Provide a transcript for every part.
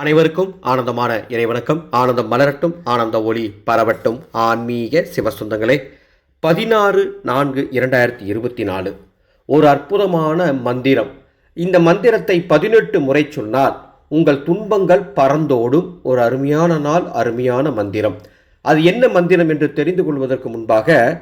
அனைவருக்கும் ஆனந்தமான இறைவணக்கம். ஆனந்தம் மலரட்டும் ஆனந்த ஒளி பரவட்டும். ஆன்மீக சிவசுந்தங்களே பதினாறு நான்கு இரண்டாயிரத்தி இருபத்தி நாலு. ஒரு அற்புதமான மந்திரம். இந்த மந்திரத்தை பதினெட்டு முறை சொன்னால் உங்கள் துன்பங்கள் பறந்தோடும் ஒரு அருமையான நாள் அருமையான மந்திரம். அது என்ன மந்திரம் என்று தெரிந்து கொள்வதற்கு முன்பாக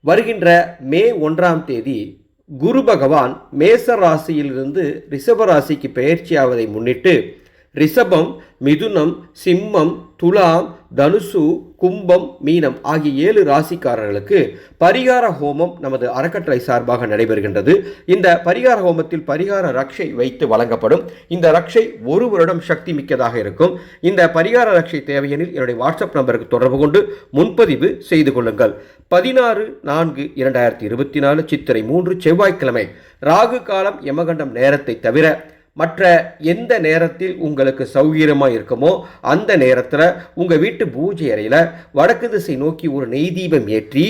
வருகின்ற மே ஒன்றாம் தேதி குரு பகவான் மேச ராசியிலிருந்து ரிஷப ராசிக்கு பெயர்ச்சியாவதை முன்னிட்டு ரிஷபம் மிதுனம் சிம்மம் துலாம் தனுசு கும்பம் மீனம் ஆகிய ஏழு ராசிக்காரர்களுக்கு பரிகார ஹோமம் நமது அறக்கட்டளை சார்பாக நடைபெறுகின்றது. இந்த பரிகார ஹோமத்தில் பரிகார ரக்ஷை வைத்து வழங்கப்படும். இந்த ரக்ஷை ஒரு வருடம் சக்தி மிக்கதாக இருக்கும். இந்த பரிகார ரக்ஷை தேவையெனில் என்னுடைய வாட்ஸ்அப் நம்பருக்கு தொடர்பு கொண்டு முன்பதிவு செய்து கொள்ளுங்கள். பதினாறு நான்கு இரண்டாயிரத்தி இருபத்தி நாலு சித்திரை மூன்று செவ்வாய்க்கிழமை. ராகு காலம் யமகண்டம் நேரத்தை தவிர மற்ற எந்த நேரத்தில் உங்களுக்கு சௌகரியமாக இருக்குமோ அந்த நேரத்தில் உங்கள் வீட்டு பூஜை அறையில் வடக்கு திசை நோக்கி ஒரு நெய் தீபம் ஏற்றி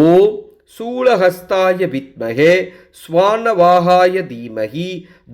ஓம் சூலஹஸ்தாய வித்மகே ஸ்வானவாகாய தீமகி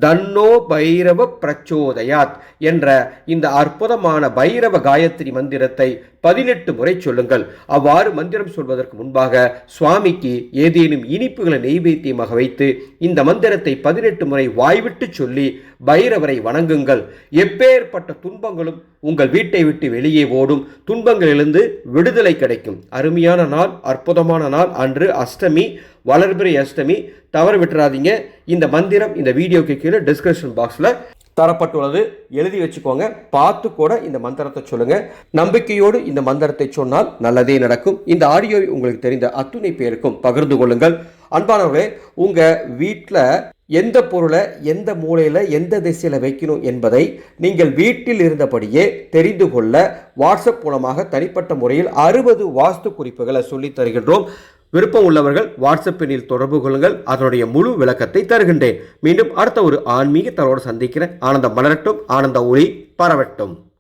தன்னோ பைரவ பிரச்சோதயாத் என்ற இந்த அற்புதமான பைரவ காயத்ரி மந்திரத்தை பதினெட்டு முறை சொல்லுங்கள். அவ்வாறு மந்திரம் சொல்வதற்கு முன்பாக சுவாமிக்கு ஏதேனும் இனிப்புகளை நெய்வேத்தியமாக வைத்து இந்த மந்திரத்தை பதினெட்டு முறை வாய்விட்டு சொல்லி பைரவரை வணங்குங்கள். எப்பேற்பட்ட துன்பங்களும் உங்கள் வீட்டை விட்டு வெளியே ஓடும். துன்பங்களிலிருந்து விடுதலை கிடைக்கும். அருமையான நாள் அற்புதமான நாள். அன்று அஷ்டமி வளர்பிறை அஷ்டமி தவற விட்டுறாதீங்க. இந்த மந்திரம் இந்த வீடியோக்கு கீழே டிஸ்கிரிப்ஷன் பாக்ஸில் தரப்பட்டுள்ளது. எழுதி வச்சுக்கோங்க. பார்த்து கூட இந்த மந்திரத்தை சொல்லுங்க. நம்பிக்கையோடு இந்த மந்திரத்தை சொன்னால் நல்லதே நடக்கும். இந்த ஆடியோவை உங்களுக்கு தெரிந்த அத்துணை பேருக்கும் பகிர்ந்து கொள்ளுங்கள். அன்பானவர்களே உங்க வீட்டில் எந்த பொருளை எந்த மூலையில் எந்த திசையில் வைக்கணும் என்பதை நீங்கள் வீட்டில் இருந்தபடியே தெரிந்து கொள்ள வாட்ஸ்அப் மூலமாக தனிப்பட்ட முறையில் அறுபது வாஸ்து குறிப்புகளை சொல்லித் தருகின்றோம். விருப்பம் உள்ளவர்கள் வாட்ஸ்அப் எண்ணில் தொடர்பு கொள்ளுங்கள். அதனுடைய முழு விளக்கத்தை தருகின்றேன். மீண்டும் அடுத்த ஒரு ஆன்மீக தரோடு சந்திக்கிறேன். ஆனந்த மலரட்டும். ஆனந்த ஒளி பரவட்டும்.